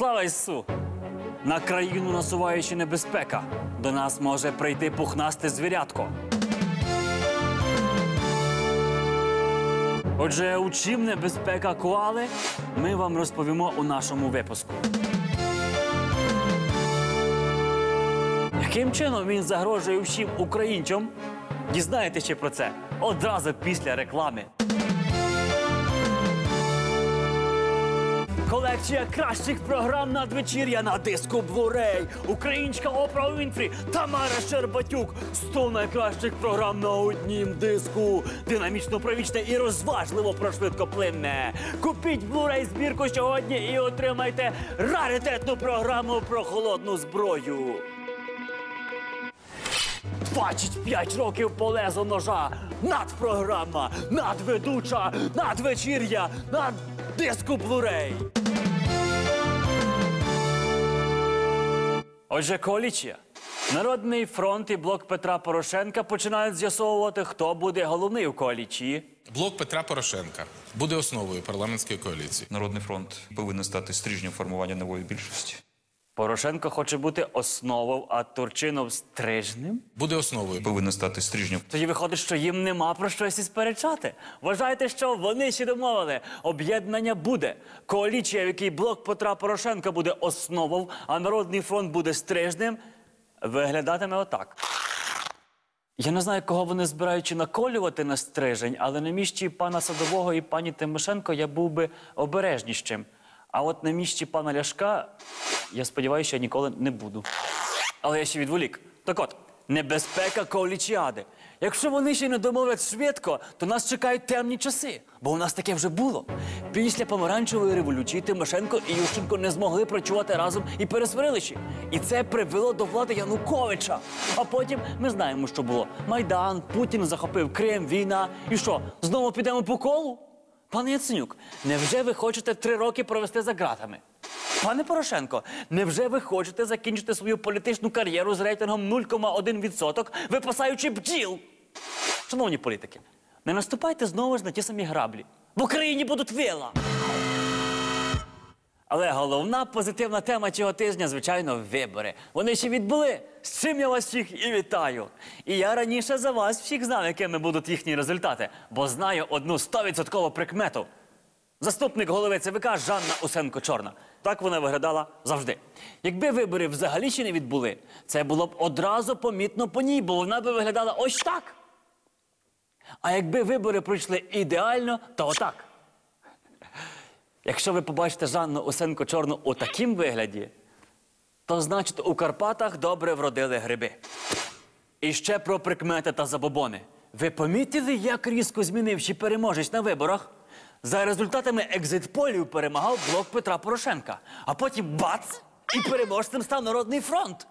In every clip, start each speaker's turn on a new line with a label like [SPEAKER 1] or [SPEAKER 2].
[SPEAKER 1] Слава Ісу! На країну насуваючи небезпека. До нас може прийти пухнасте звірятко. Отже, у чим небезпека коали, ми вам розповімо у нашому випуску. Яким чином він загрожує всім українцям? Дізнаєтеся про це одразу після реклами. Колекція кращих програм надвечір'я на диску Blu-ray. Українська опера Вінфрі, Тамара Щербатюк. 100 найкращих програм на однім диску. Динамічно провічне і розважливо про швидкоплинне. Купіть Blu-ray збірку сьогодні і отримайте раритетну програму про холодну зброю. 25 років полезу ножа, надпрограма, надведуча, надвечір'я, над диску Blu-ray. Отже, коаліція. Народний фронт і блок Петра Порошенка починають з'ясовувати, хто буде головний у коаліції.
[SPEAKER 2] Блок Петра Порошенка буде основою парламентської коаліції.
[SPEAKER 3] Народний фронт повинен стати стрижнем формування нової більшості.
[SPEAKER 1] Порошенко хоче бути основою, а Турчинов стрижним.
[SPEAKER 2] Буде основою.
[SPEAKER 3] Повинен стати стрижнем.
[SPEAKER 1] Тоді виходить, що їм нема про щось і сперечати. Вважаєте, що вони ще домовили. Об'єднання буде. Коаліція, в якій блок Петра Порошенка буде основою, а Народний фронт буде стрижним, виглядатиме отак. Я не знаю, кого вони збираючи наколювати на стрижень, але на місці пана Садового і пані Тимошенко я був би обережнішим. А от на місці пана Ляшка, я сподіваюся, що я ніколи не буду. Але я ще відволік. Так от, небезпека коаліціади. Якщо вони ще не домовлять швидко, то нас чекають темні часи. Бо у нас таке вже було. Після помаранчевої революції Тимошенко і Ющенко не змогли працювати разом і пересварилися. І це привело до влади Януковича. А потім ми знаємо, що було. Майдан, Путін захопив Крим, війна. І що, знову підемо по колу? Пане Яценюк, невже ви хочете три роки провести за ґратами? Пане Порошенко, невже ви хочете закінчити свою політичну кар'єру з рейтингом 0,1%, випасаючи бджіл? Шановні політики, не наступайте знову ж на ті самі граблі. В Україні будуть вила. Але головна позитивна тема цього тижня, звичайно, вибори. Вони ще відбули. З чим я вас всіх і вітаю. І я раніше за вас всіх знав, якими будуть їхні результати, бо знаю одну 100% прикмету. Заступник голови ЦВК Жанна Усенко-Чорна. Так вона виглядала завжди. Якби вибори взагалі ще не відбули, це було б одразу помітно по ній, бо вона би виглядала ось так. А якби вибори пройшли ідеально, то отак. Якщо ви побачите Жанну Усенко-Чорну у такім вигляді, то значить у Карпатах добре вродили гриби. І ще про прикмети та забобони. Ви помітили, як різко змінивши переможець на виборах? За результатами екзитполів перемагав блок Петра Порошенка, а потім бац! І переможцем став Народний фронт.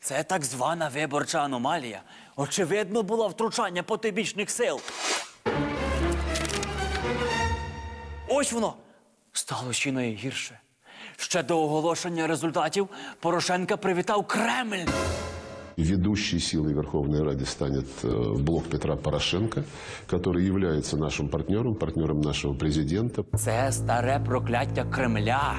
[SPEAKER 1] Це так звана виборча аномалія. Очевидно, було втручання потойбічних сил. Ось воно стало ще найгірше. Ще до оголошення результатів Порошенка привітав Кремль.
[SPEAKER 4] Ведущей силой Верховной Ради станет э, блок Петра Порошенко, который является нашим партнером, партнером нашего президента.
[SPEAKER 1] Це старе прокляття Кремля.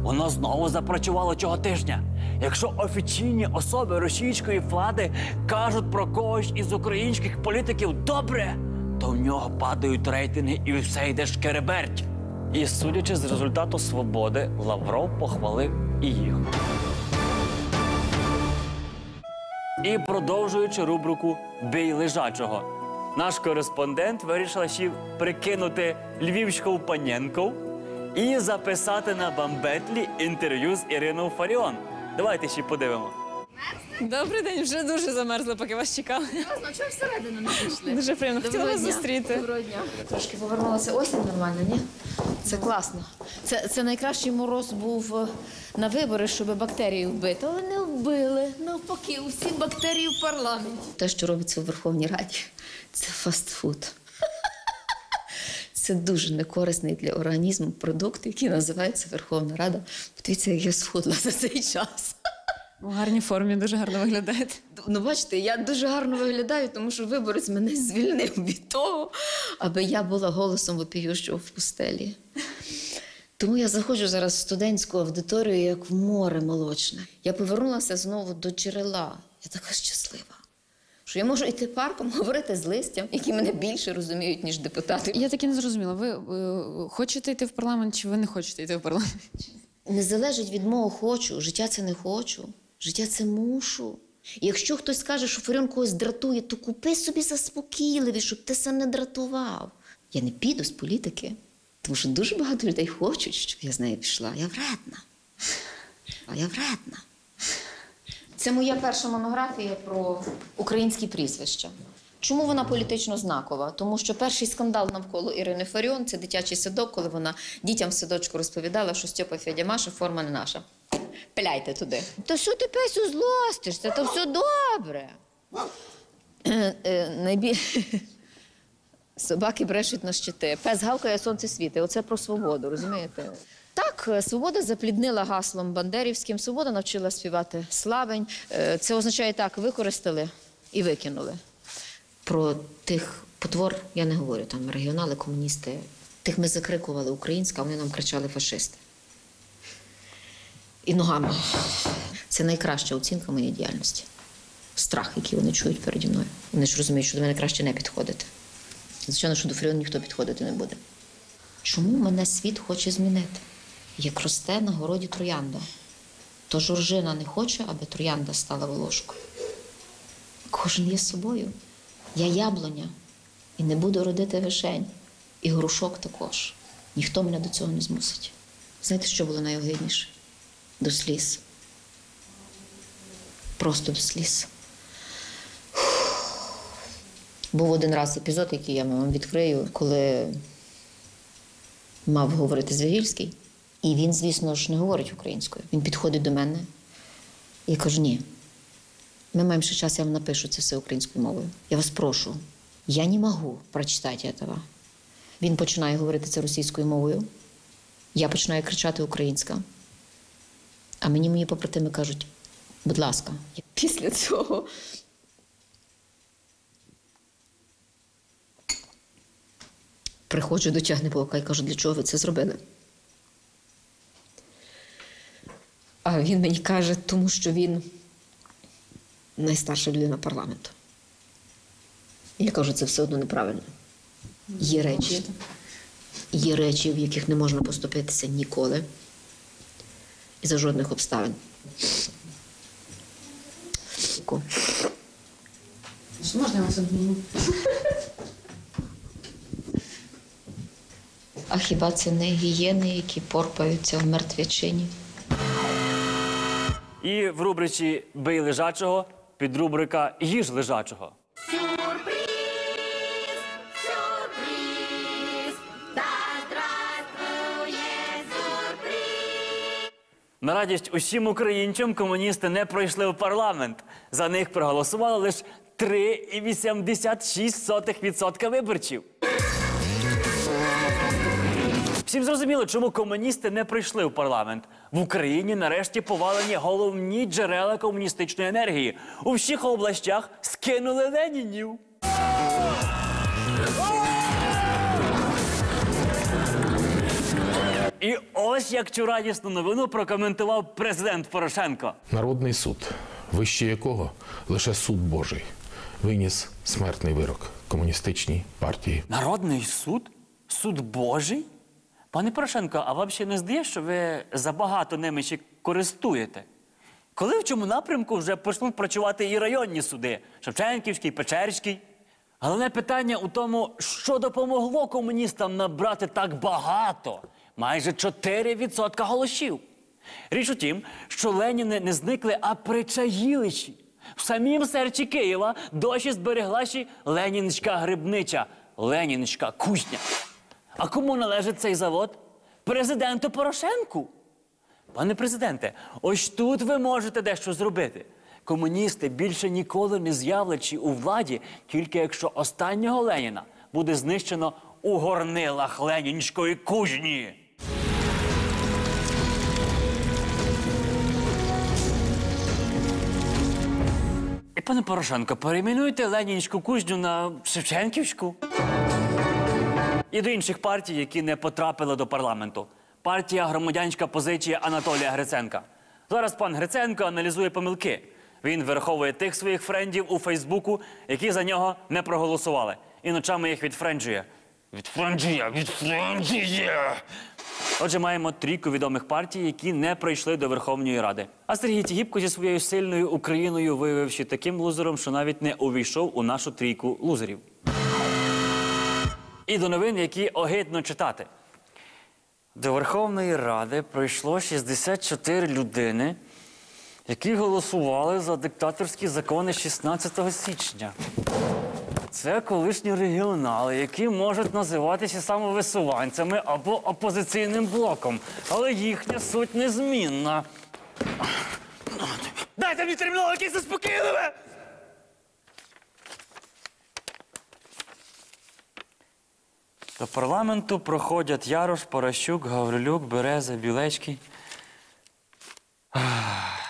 [SPEAKER 1] Воно знову запрацювало цього тижня. Якщо офіційні особи російської влади кажуть про когось із українських політиків добре, то в нього падають рейтинги і все йде шкереберть. І судячи з результату свободи, Лавров похвалив і їх. І продовжуючи рубрику Бій лежачого. Наш кореспондент вирішив ще прикинути Львівську Паненко і записати на бамбетлі інтерв'ю з Іриною Фаріон. Давайте ще подивимо.
[SPEAKER 5] Добрий день, вже дуже замерзла, поки вас чекали.
[SPEAKER 6] Ну, чого всередину не пішли?
[SPEAKER 5] Дуже приємно. Хотіла вас зустріти.
[SPEAKER 6] Доброго дня. Трошки повернулася осінь нормально, ні? Це класно. Це, це найкращий мороз був е, на вибори, щоб бактерії вбити. Але не вбили. Навпаки, усі бактерії в парламенті. Те, що робиться у Верховній Раді, це фастфуд. Це дуже некорисний для організму продукт, який називається Верховна Рада. Подивіться, як я схудла за цей час.
[SPEAKER 5] У гарній формі, дуже гарно виглядаєте.
[SPEAKER 6] Ну, бачите, я дуже гарно виглядаю, тому що виборець мене звільнив від того, аби я була голосом вопіющого в пустелі. Тому я заходжу зараз в студентську аудиторію як в море молочне. Я повернулася знову до джерела. Я така щаслива. Що я можу йти парком, говорити з листям, які мене більше розуміють, ніж депутати.
[SPEAKER 5] Я таки не зрозуміла. Ви е, хочете йти в парламент чи ви не хочете йти в парламент?
[SPEAKER 6] Не залежить від мого хочу. Життя це не хочу. Життя це мушу. І якщо хтось скаже, що Фаріон когось дратує, то купи собі заспокійливі, щоб ти себе не дратував. Я не піду з політики, тому що дуже багато людей хочуть, щоб я з нею пішла. Я вредна. А я вредна. Це моя перша монографія про українські прізвища. Чому вона політично знакова? Тому що перший скандал навколо Ірини Фаріон це дитячий садок, коли вона дітям в садочку розповідала, що Стьопа Федя Маша форма не наша. Пиляйте туди. Та що ти песю злостишся? Та все добре. Е, е, Собаки брешуть на щити. Пес гавкає, сонце світи. Оце про свободу, розумієте? Так, е, свобода запліднила гаслом бандерівським, свобода навчила співати славень. Це означає так: використали і викинули. Про тих потвор я не говорю, там регіонали, комуністи. Тих ми закрикували українська, а вони нам кричали фашисти. І ногами. Це найкраща оцінка моєї діяльності. Страх, який вони чують переді мною. Вони ж розуміють, що до мене краще не підходити. Звичайно, що до Фріону ніхто підходити не буде. Чому мене світ хоче змінити? Як росте на городі троянда. То жоржина не хоче, аби троянда стала волошкою. Кожен є собою. Я яблуня і не буду родити вишень. І грушок також. Ніхто мене до цього не змусить. Знаєте, що було найогидніше? До сліз. Просто до сліз. Був один раз епізод, який я вам відкрию, коли мав говорити Звягільський. І він, звісно ж, не говорить українською. Він підходить до мене і каже: ні, ми маємо ще час, я вам напишу це все українською мовою. Я вас прошу, я не можу прочитати этого. Він починає говорити це російською мовою. Я починаю кричати українська. А мені мої побратими кажуть, будь ласка, після цього. Приходжу до тягнебока і кажу, для чого ви це зробили? А він мені каже, тому що він найстарша людина парламенту. Я кажу, це все одно неправильно. Є речі, є речі, в яких не можна поступитися ніколи і за жодних обставин.
[SPEAKER 5] Можна вас обніму?
[SPEAKER 6] А хіба це не гієни, які порпаються в мертвячині?
[SPEAKER 1] І в рубриці Бий лежачого підрубрика Їж лежачого. На радість усім українцям комуністи не пройшли в парламент. За них проголосували лише 3,86% виборців. Всім зрозуміло, чому комуністи не прийшли в парламент. В Україні нарешті повалені головні джерела комуністичної енергії. У всіх областях скинули Ленінів. І ось як цю радісну новину прокоментував президент Порошенко.
[SPEAKER 7] Народний суд, вище якого лише суд Божий, виніс смертний вирок комуністичній партії.
[SPEAKER 1] Народний суд? Суд Божий? Пане Порошенко, а вам ще не здає, що ви забагато ними ще користуєте? Коли в цьому напрямку вже почнуть працювати і районні суди Шевченківський, Печерський? Головне питання у тому, що допомогло комуністам набрати так багато, майже 4% голосів. Річ у тім, що Леніни не зникли, а причаїлищі. В самім серці Києва досі збереглася Ленінська грибнича, Ленінська кузня. А кому належить цей завод? Президенту Порошенку. Пане президенте, ось тут ви можете дещо зробити. Комуністи більше ніколи не з'являчи у владі, тільки якщо останнього Леніна буде знищено у горнилах Ленінської кузні. І пане Порошенко, перейменуйте Ленінську кузню на Шевченківську. І до інших партій, які не потрапили до парламенту. партія громадянська позиція Анатолія Гриценка. Зараз пан Гриценко аналізує помилки. Він вираховує тих своїх френдів у Фейсбуку, які за нього не проголосували. І ночами їх відфренджує. Відфренджує, відфренджує. Отже, маємо трійку відомих партій, які не пройшли до Верховної Ради. А Сергій Тігіпко зі своєю сильною Україною виявивши таким лузером, що навіть не увійшов у нашу трійку лузерів. І до новин, які огидно читати. До Верховної Ради пройшло 64 людини, які голосували за диктаторські закони 16 січня. Це колишні регіонали, які можуть називатися самовисуванцями або опозиційним блоком, але їхня суть незмінна. Дайте мені термінал якийсь заспокійливе! До парламенту проходять Ярош, Порощук, Гаврилюк, Береза, Білецький. Ах,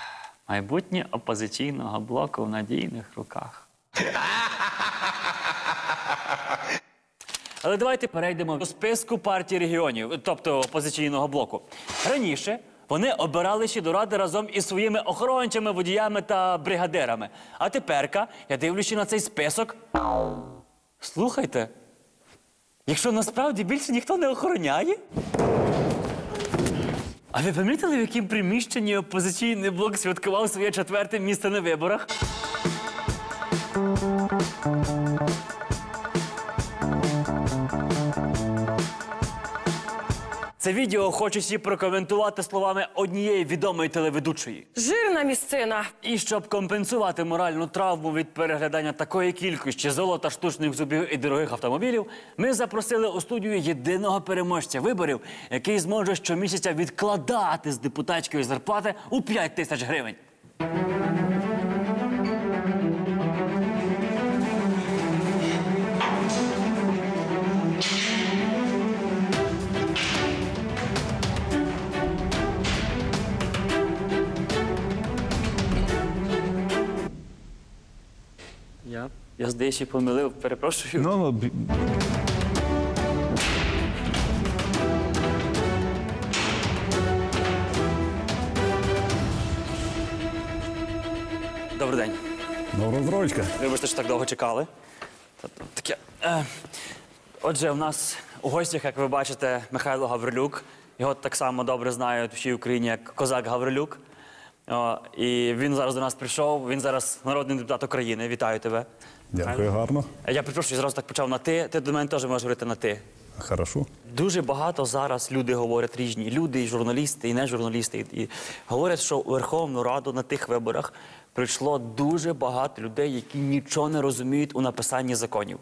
[SPEAKER 1] Майбутнє опозиційного блоку в надійних руках. Але давайте перейдемо до списку партій регіонів, тобто опозиційного блоку. Раніше вони обиралися до ради разом із своїми охоронцями, водіями та бригадирами. А теперка, я дивлюся на цей список. Слухайте, якщо насправді більше ніхто не охороняє. А ви помітили, в якому приміщенні опозиційний блок святкував своє четверте місце на виборах? Це відео хочу всі прокоментувати словами однієї відомої телеведучої.
[SPEAKER 8] Жирна місцина.
[SPEAKER 1] І щоб компенсувати моральну травму від переглядання такої кількості золота, штучних зубів і дорогих автомобілів, ми запросили у студію єдиного переможця виборів, який зможе щомісяця відкладати з депутатської зарплати у 5 тисяч гривень. Я, я здається, помилив, перепрошую.
[SPEAKER 9] Ну, б-
[SPEAKER 1] Добрий день.
[SPEAKER 9] ну, розстрочка.
[SPEAKER 1] Вибачте, що так довго чекали. Та- та- Таке. Е, отже, у нас у гостях, як ви бачите, Михайло Гаврилюк. Його так само добре знають в всій Україні як Козак Гаврилюк. О, і він зараз до нас прийшов. Він зараз народний депутат України. Вітаю тебе.
[SPEAKER 9] Дякую, гарно.
[SPEAKER 1] Я перепрошую, зразу так почав на ти. Ти до мене теж можеш говорити на ти.
[SPEAKER 9] Хорошо.
[SPEAKER 1] Дуже багато зараз люди говорять різні. Люди, і журналісти, і не журналісти. І говорять, що у Верховну Раду на тих виборах прийшло дуже багато людей, які нічого не розуміють у написанні законів.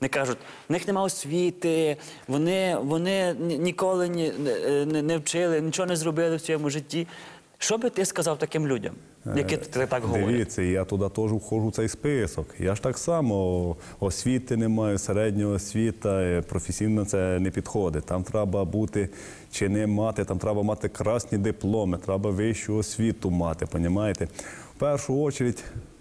[SPEAKER 1] Вони кажуть, в них немає освіти, вони, вони ніколи не, не, не вчили, нічого не зробили в своєму житті. Що би ти сказав таким людям, які ти так говорять?
[SPEAKER 9] Дивіться, я туди теж входжу в цей список. Я ж так само освіти не маю, середнього освіта, е, професійно це не підходить. Там треба бути чи не мати, там треба мати красні дипломи, треба вищу освіту мати, понімаєте? В першу чергу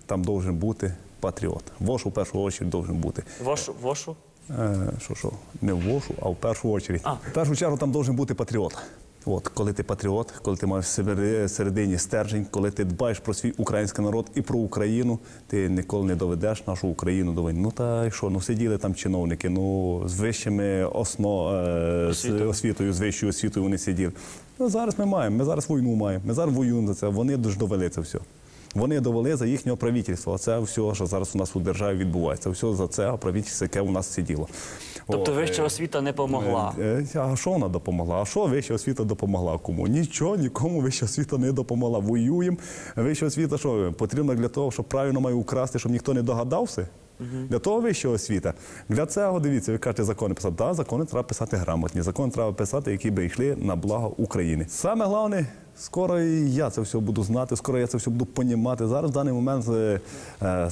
[SPEAKER 9] там должен бути патріот. Вош у першу чергу должен бути.
[SPEAKER 1] Вошу, вошу?
[SPEAKER 9] Е, Що що? Не в вошу, а в першу чергу. В першу чергу там должен бути патріот. От, коли ти патріот, коли ти маєш в середині стержень, коли ти дбаєш про свій український народ і про Україну, ти ніколи не доведеш нашу Україну до війни. Ну та й що, ну сиділи там чиновники, ну з вищими осно, е, з освітою, з вищою освітою вони сиділи. Ну зараз ми маємо, ми зараз війну маємо, ми зараз воюємо за це. Вони ж довели це все. Вони довели за їхнього правительства. Це все, що зараз у нас у державі відбувається. Все за це правительство, яке у нас сиділо.
[SPEAKER 1] Тобто
[SPEAKER 9] От,
[SPEAKER 1] вища
[SPEAKER 9] е,
[SPEAKER 1] освіта не помогла.
[SPEAKER 9] Е, е, А що вона допомогла? А що вища освіта допомогла кому? Нічого, нікому вища освіта не допомогла. Воюємо. Вища освіта що потрібна для того, щоб правильно має украсти, щоб ніхто не догадався. Для того вища освіта. Для цього дивіться, ви кажете, закони писати. Так, закони треба писати грамотні. Закони треба писати, які би йшли на благо України. Саме головне Скоро і я це все буду знати, скоро я це все буду понімати. Зараз в даний момент е, е,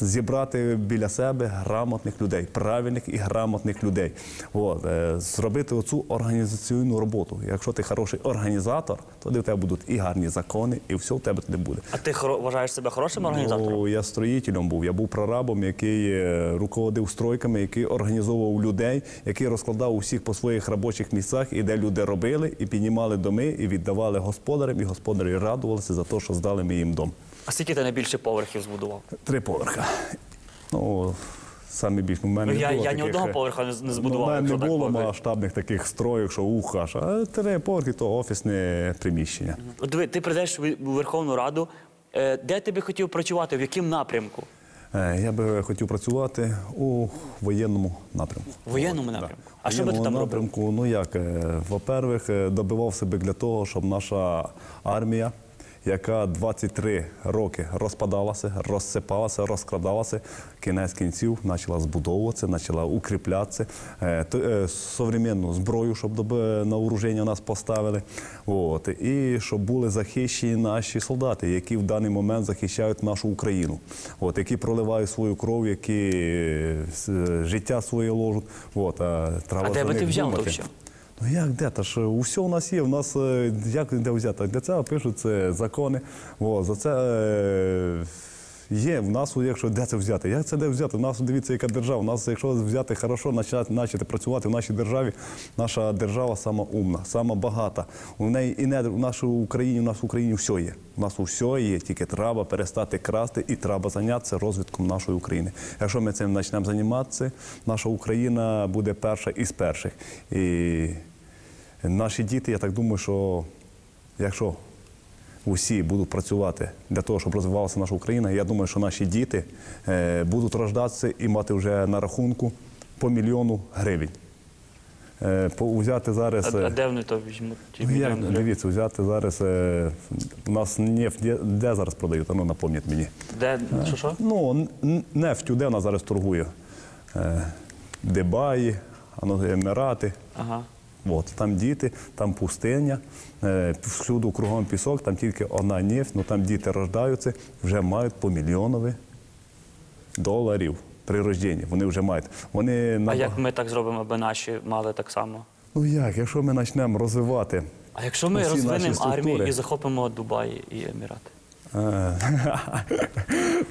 [SPEAKER 9] зібрати біля себе грамотних людей, правильних і грамотних людей. От, е, зробити оцю організаційну роботу. Якщо ти хороший організатор, тоді в тебе будуть і гарні закони, і все в тебе туди буде.
[SPEAKER 1] А ти хоро- вважаєш себе хорошим організатором?
[SPEAKER 9] Ну, я строїтелем був. Я був прорабом, який е, руководив стройками, який організовував людей, який розкладав усіх по своїх робочих місцях, і де люди робили, і піднімали доми, і віддавали господарям, і господарі радувалися за те, що здали ми їм дом.
[SPEAKER 1] А скільки ти найбільше поверхів збудував?
[SPEAKER 9] Три поверха. Ну, саме більш у мене
[SPEAKER 1] Ну, я-
[SPEAKER 9] не було
[SPEAKER 1] я ні одного
[SPEAKER 9] е,
[SPEAKER 1] поверха не-
[SPEAKER 9] ну,
[SPEAKER 1] збудував,
[SPEAKER 9] У мене не було масштабних таких строїв, що ухаш, а три поверхи то офісне приміщення.
[SPEAKER 1] Диви, ти прийдеш у Верховну Раду. Е, Де ти би хотів працювати? В якому напрямку?
[SPEAKER 9] Е, Я би хотів працювати у воєнному напрямку.
[SPEAKER 1] В воєнному напрямку. А що би ти там робив?
[SPEAKER 9] напрямку, ну як, е, во-первых, е, добивав себе для того, щоб наша армія, яка 23 роки розпадалася, розсипалася, розкрадалася, кінець кінців почала збудовуватися, почала укріплятися, е, е, современну зброю, щоб доби- на вооруження нас поставили. От, і щоб були захищені наші солдати, які в даний момент захищають нашу Україну, от, які проливають свою кров, які е, життя своє ложуть. От, а треба
[SPEAKER 1] А де би ти взяв то все?
[SPEAKER 9] Ну як де? Та ж усе у нас є. У нас е, як де взяти? Для цього пишуть закони. О, за це е, є. В нас, якщо де це взяти? Як це де взяти? У нас дивіться, яка держава. У нас, якщо взяти хорошо, почати, почати працювати в нашій державі, наша держава сама умна, сама багата. У неї і не в нашій Україні, у нас в Україні все є. У нас все є, тільки треба перестати красти і треба зайнятися розвитком нашої України. Якщо ми цим почнемо займатися, наша Україна буде перша із перших. І наші діти, я так думаю, що якщо усі будуть працювати для того, щоб розвивалася наша Україна, я думаю, що наші діти е, будуть рождатися і мати вже на рахунку по мільйону гривень. Е, взяти зараз.
[SPEAKER 1] а
[SPEAKER 9] е,
[SPEAKER 1] де вони то візьмуть?
[SPEAKER 9] Ну, як, дивіться, взяти зараз. У нас нефть де, зараз продають? Ну, напомніть мені.
[SPEAKER 1] Де що що?
[SPEAKER 9] Ну, нефтю, де вона зараз торгує? Дебаї, ну, Емірати.
[SPEAKER 1] Ага.
[SPEAKER 9] От, там діти, там пустиня, е, всюди кругом пісок, там тільки одна нефть, ну там діти рождаються, вже мають по мільйонові доларів при рожденні. Вони вже мають. Вони
[SPEAKER 1] А як ми так зробимо, аби наші мали так само?
[SPEAKER 9] Ну як, якщо ми почнемо розвивати.
[SPEAKER 1] А якщо ми розвинемо армію і захопимо Дубай і Емірати?
[SPEAKER 9] Е,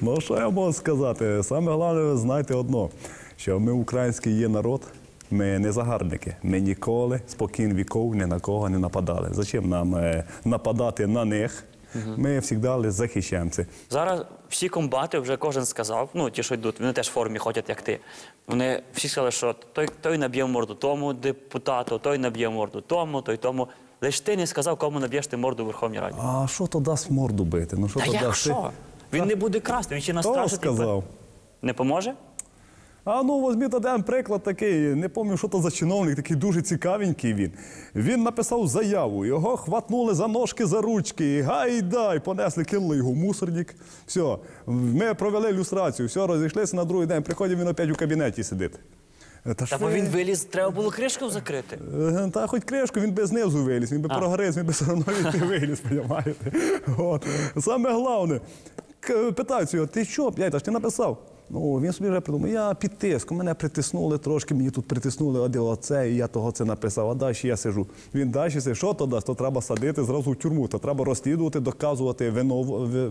[SPEAKER 9] ну, що я можу сказати? Саме головне, знайте одно, що ми український є народ, ми не загарбники. Ми ніколи спокійно віков ні на кого не нападали. Зачем нам е, нападати на них? Ми завжди захищаємося.
[SPEAKER 1] Зараз всі комбати вже кожен сказав, ну ті, що йдуть, вони теж в формі ходять, як ти. Вони всі сказали, що той, той наб'є морду тому депутату, той наб'є морду тому, той тому. Лиш ти не сказав, кому наб'єш ти морду в Верховній Раді.
[SPEAKER 9] А що то дасть морду бити? Ну, що
[SPEAKER 1] Та
[SPEAKER 9] то
[SPEAKER 1] як
[SPEAKER 9] дасть?
[SPEAKER 1] що? Він не буде красти, він ще і
[SPEAKER 9] сказав?
[SPEAKER 1] Не поможе?
[SPEAKER 9] А ну візьміть один приклад такий, не пам'ятаю, що то за чиновник, такий дуже цікавенький він. Він написав заяву, його хватнули за ножки, за ручки, гайдай, понесли, кинули його в мусорник. Все, ми провели люстрацію, все, розійшлися на другий день. Приходить він опять у кабінеті сидить. Та,
[SPEAKER 1] Та бо він виліз, треба було кришку закрити.
[SPEAKER 9] Е, Та хоч кришку, він би знизу виліз, він би прогриз, він би все одно не виліз, розумієте? От. Саме головне, питаються його, ти що, п'ять, ти написав? Ну, він собі вже придумав, я під мене притиснули трошки, мені тут притиснули оде оце, і я того це написав, а далі я сижу. Він далі сидить, що то дасть, то треба садити зразу в тюрму, то треба розслідувати, доказувати вину,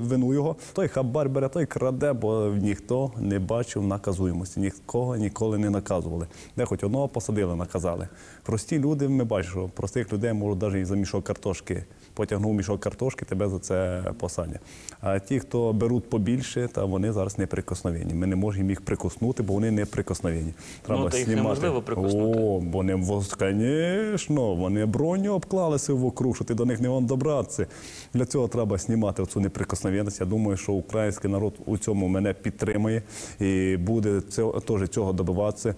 [SPEAKER 9] вину його. Той хабар бере, той краде, бо ніхто не бачив наказуємості, нікого ніколи не наказували. Де хоч одного посадили, наказали. Прості люди, ми бачимо, простих людей можуть навіть і за мішок картошки. Потягнув мішок картошки, тебе за це посадять. А ті, хто беруть побільше, та вони зараз неприкосновенні. Ми не можемо їх прикоснути, бо вони неприкосновенні. Треба
[SPEAKER 1] Ну, та їх неможливо прикоснути.
[SPEAKER 9] О, бо не звісно, вони броню обклалися вокруг, що ти до них не вон добратися. Для цього треба знімати оцю неприкосновенність. Я думаю, що український народ у цьому мене підтримує і буде цього, теж цього добиватися.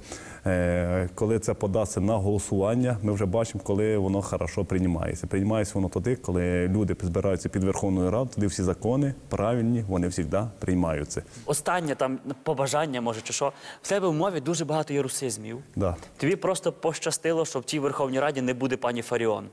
[SPEAKER 9] Е, коли це подасться на голосування, ми вже бачимо, коли воно хорошо приймається. Приймається воно тоді, коли люди збираються під Верховною Радою, тоді всі закони правильні, вони завжди приймаються.
[SPEAKER 1] Останнє там побажання, може, чи що. В тебе в мові дуже багато є русизмів.
[SPEAKER 9] Да.
[SPEAKER 1] Тобі просто пощастило, що в тій Верховній Раді не буде пані Фаріон.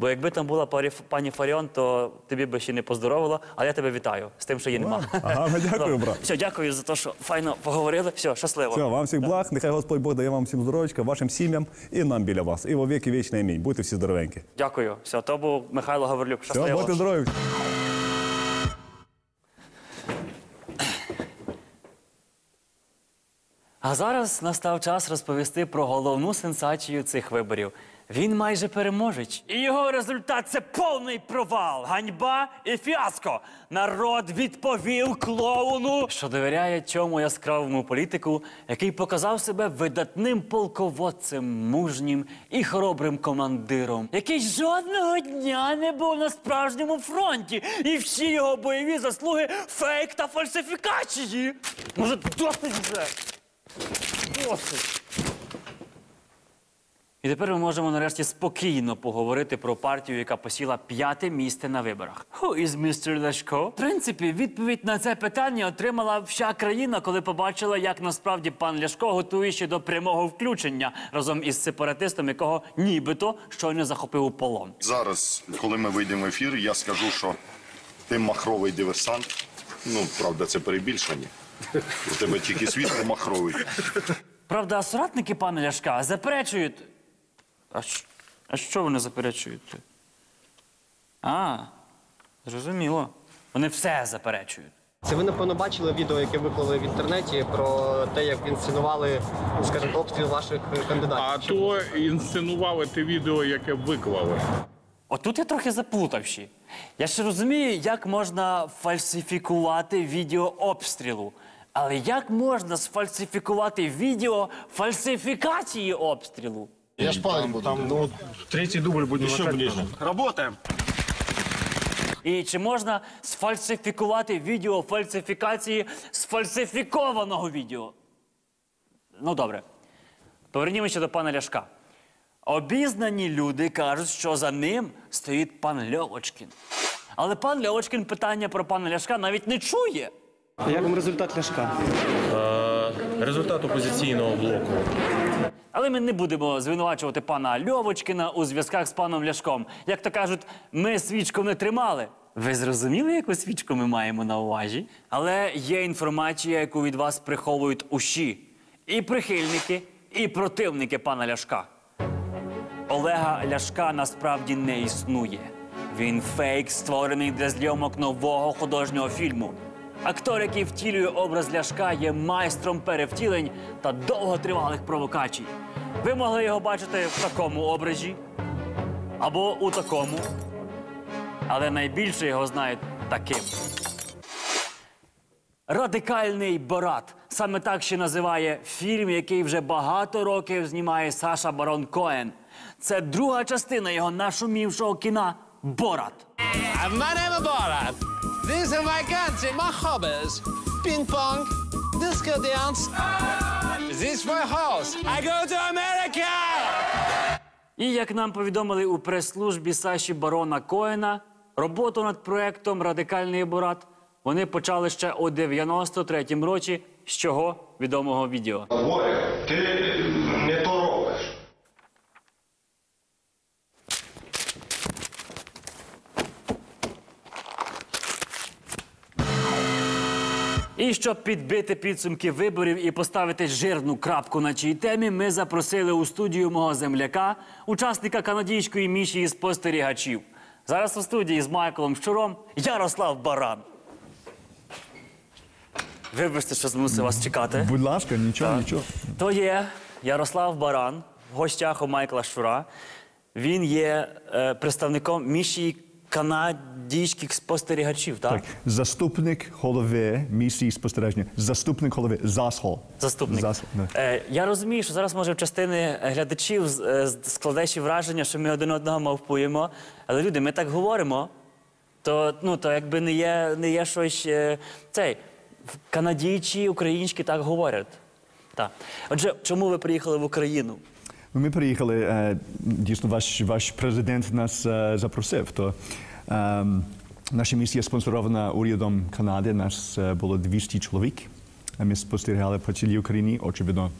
[SPEAKER 1] Бо якби там була парі- пані Фаріон, то тобі би ще не поздоровила, а я тебе вітаю з тим, що її нема.
[SPEAKER 9] Ага, дякую, брат.
[SPEAKER 1] Все, дякую за те, що файно поговорили. Все, щасливо.
[SPEAKER 9] Все, вам всіх благ, нехай Господь Бог дає вам всім здоров'ячка, вашим сім'ям і нам біля вас. І во віки вічний амінь. Будьте всі здоровенькі.
[SPEAKER 1] Дякую. Все, то був Михайло Гаврилюк.
[SPEAKER 9] Все, будьте здорові.
[SPEAKER 1] А зараз настав час розповісти про головну сенсацію цих виборів. Він майже переможець. І його результат це повний провал, ганьба і фіаско. Народ відповів клоуну, що довіряє цьому яскравому політику, який показав себе видатним полководцем, мужнім і хоробрим командиром, який жодного дня не був на справжньому фронті, і всі його бойові заслуги фейк та фальсифікації. Може, досить вже? Досить. І тепер ми можемо нарешті спокійно поговорити про партію, яка посіла п'яте місце на виборах. Who is Mr. Ляшко? В принципі, відповідь на це питання отримала вся країна, коли побачила, як насправді пан Ляшко готує ще до прямого включення разом із сепаратистом, якого нібито щойно захопив у полон.
[SPEAKER 8] Зараз, коли ми вийдемо в ефір, я скажу, що ти махровий диверсант. Ну, правда, це перебільшення. У тебе тільки світло махровий.
[SPEAKER 1] Правда, соратники пана Ляшка заперечують. А, що вони заперечують? А, зрозуміло. Вони все заперечують.
[SPEAKER 10] Це ви напевно бачили відео, яке виклали в інтернеті про те, як інсценували, скажімо, обстріл ваших кандидатів.
[SPEAKER 11] А то інсценували те відео, яке виклали.
[SPEAKER 1] Отут я трохи заплутавші. Я ще розумію, як можна фальсифікувати відео обстрілу. Але як можна сфальсифікувати відео фальсифікації обстрілу?
[SPEAKER 8] Я ж палить буду. Там, ну,
[SPEAKER 11] Третій дубль буде
[SPEAKER 8] ще ближче.
[SPEAKER 11] Работаємо.
[SPEAKER 1] І чи можна сфальсифікувати відео фальсифікації сфальсифікованого відео? Ну, добре. Повернімося до пана Ляшка. Обізнані люди кажуть, що за ним стоїть пан Льовочкін. Але пан Льовочкін питання про пана Ляшка навіть не чує.
[SPEAKER 10] Як вам результат Ляшка?
[SPEAKER 7] Результат опозиційного блоку.
[SPEAKER 1] Але ми не будемо звинувачувати пана Льовочкіна у зв'язках з паном Ляшком. Як то кажуть, ми свічку не тримали. Ви зрозуміли, яку свічку ми маємо на увазі? Але є інформація, яку від вас приховують усі. І прихильники, і противники пана Ляшка. Олега Ляшка насправді не існує. Він фейк, створений для зйомок нового художнього фільму. Актор, який втілює образ Ляшка, є майстром перевтілень та довготривалих провокацій. Ви могли його бачити в такому образі або у такому, але найбільше його знають таким. Радикальний Борат. Саме так ще називає фільм, який вже багато років знімає Саша Барон Коен. Це друга частина його нашумівшого кіна Борат.
[SPEAKER 12] My name is Borat. These are my guns and my hobbies. Ping pong, disco dance. This is my house. I go to America.
[SPEAKER 1] І як нам повідомили у прес-службі Саші Барона Коена, роботу над проектом Радикальний Борат вони почали ще у 93-му році, з чого відомого відео.
[SPEAKER 8] Боря, ти
[SPEAKER 1] І щоб підбити підсумки виборів і поставити жирну крапку на цій темі, ми запросили у студію мого земляка, учасника канадійської місії спостерігачів. Зараз у студії з Майклом Щуром Ярослав Баран. Вибачте, що змусив вас чекати.
[SPEAKER 9] Будь ласка, нічого, нічого.
[SPEAKER 1] То є Ярослав Баран, в гостях у Майкла Щура. Він є е, представником місії канадійських спостерігачів, так?
[SPEAKER 13] Так, заступник голови місії спостереження, заступник голови ЗАСХО.
[SPEAKER 1] Заступник.
[SPEAKER 13] ЗАС.
[SPEAKER 1] Е, я розумію, що зараз може в частини глядачів е, складеться враження, що ми один одного мовпуємо. Але люди, ми так говоримо, то, ну, то якби не є, не є щось. е, цей, канадійці, українські так говорять. Так. Отже, чому ви приїхали в Україну?
[SPEAKER 13] Ну, Ми приїхали, е, дійсно, ваш, ваш президент нас е, запросив. То, ем, наша місія спонсорована урядом Канади, нас е, було 200 чоловік. Ми спостерігали по цілій Україні, очевидно,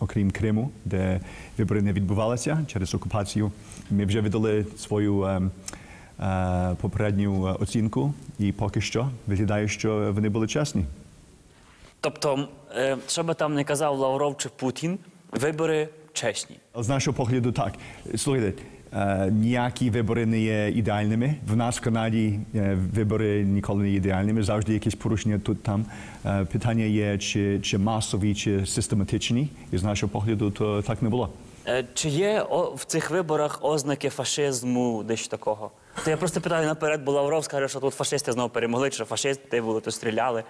[SPEAKER 13] окрім Криму, де вибори не відбувалися через окупацію. Ми вже видали свою е, е, попередню оцінку, і поки що виглядає, що вони були чесні.
[SPEAKER 1] Тобто, що би там не казав Лавров чи Путін, вибори чесні.
[SPEAKER 13] З нашого погляду, так. Слухайте, ніякі вибори не є ідеальними. В нас в Канаді вибори ніколи не є ідеальними, завжди якісь порушення тут там. Питання є, чи, чи масові, чи систематичні. І з нашого погляду, то так не було.
[SPEAKER 1] Чи є в цих виборах ознаки фашизму, десь такого? То я просто питаю наперед, бо Лавров скаже, що тут фашисти знову перемогли, чи що фашисти були, то стріляли.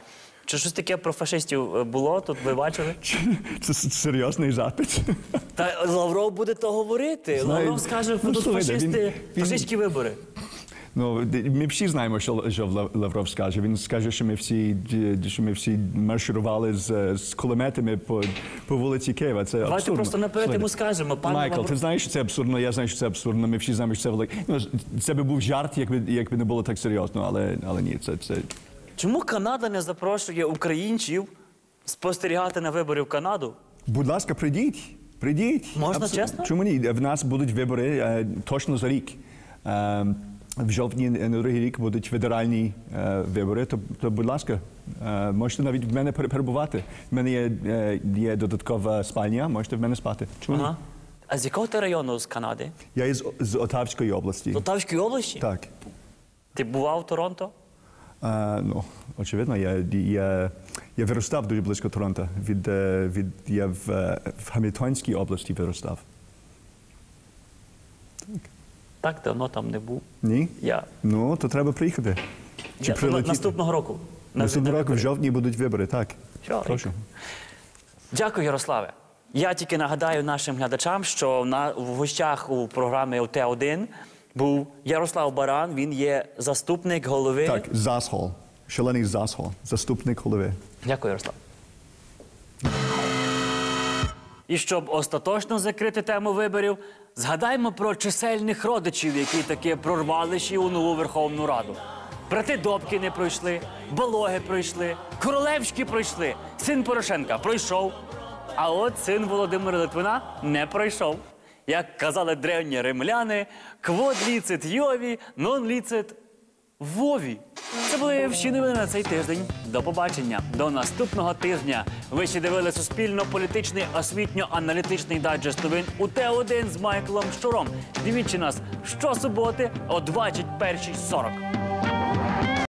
[SPEAKER 1] Чи щось таке про фашистів е, було тут? Ви бачили?
[SPEAKER 13] Це серйозний запит.
[SPEAKER 1] Та Лавров буде то говорити.
[SPEAKER 13] Знаю.
[SPEAKER 1] Лавров скаже, що
[SPEAKER 13] Ну,
[SPEAKER 1] тут
[SPEAKER 13] слухайте,
[SPEAKER 1] фашисти,
[SPEAKER 13] він-
[SPEAKER 1] фашистські вибори.
[SPEAKER 13] Ну, д- ми всі знаємо, що, Л- що Лав- Лавров скаже. Він скаже, що ми всі, д- що ми всі марширували з, з кулеметами по, по вулиці Києва. Це
[SPEAKER 1] Давайте
[SPEAKER 13] абсурдно.
[SPEAKER 1] просто наперед
[SPEAKER 13] Слухайте,
[SPEAKER 1] йому скажемо, пане
[SPEAKER 13] Майкл,
[SPEAKER 1] Лавров.
[SPEAKER 13] ти знаєш, що це абсурдно, я знаю, що це абсурдно. Ми всі знаємо, що це велике. Ну, це би був жарт, якби, якби не було так серйозно, але, але ні, це, це,
[SPEAKER 1] Чому Канада не запрошує українців спостерігати на вибори в Канаду?
[SPEAKER 13] Будь ласка, прийдіть. Прийдіть.
[SPEAKER 1] Можна
[SPEAKER 13] Абсо-
[SPEAKER 1] чесно?
[SPEAKER 13] Чому ні? В нас будуть вибори е, точно за рік. Е, в жовтні на другий рік будуть федеральні е, вибори, то, то будь ласка, е, можете навіть в мене перебувати. В мене є, е, є додаткова спальня, можете в мене спати. Чому ні?
[SPEAKER 1] Ага. А з якого ти району з Канади?
[SPEAKER 13] Я із з Отавської області.
[SPEAKER 1] З Отавської області?
[SPEAKER 13] Так.
[SPEAKER 1] Ти бував в Торонто?
[SPEAKER 13] Е, ну, очевидно, я, я, я виростав дуже близько Торонто. Від, е, від, я в, е, в Хамільтонській області виростав.
[SPEAKER 1] Так, давно там не був.
[SPEAKER 13] Ні?
[SPEAKER 1] Я.
[SPEAKER 13] Ну, то треба приїхати. Чи
[SPEAKER 1] Я на- наступного року. На-
[SPEAKER 13] Наступного року в жовтні будуть вибори, так.
[SPEAKER 1] Що,
[SPEAKER 13] Прошу.
[SPEAKER 1] Дякую, Ярославе. Я тільки нагадаю нашим глядачам, що на, в гостях у програмі ОТ-1 був Ярослав Баран, він є заступник голови.
[SPEAKER 13] Так, Засхол. Шалений Засхол, заступник голови.
[SPEAKER 1] Дякую, Ярослав. І щоб остаточно закрити тему виборів, згадаймо про чисельних родичів, які таки прорвали ще у нову Верховну Раду. Брати Добки не пройшли, Балоги пройшли, Королевські пройшли, син Порошенка пройшов. А от син Володимира Литвина не пройшов. Як казали древні римляни, квод ліцит Йові, нон ліцит Вові. Це були всі новини на цей тиждень. До побачення. До наступного тижня. Ви ще дивили суспільно-політичний освітньо-аналітичний дайджест новин у Т1 з Майклом Щуром. Дивіться нас щосуботи о 21.40.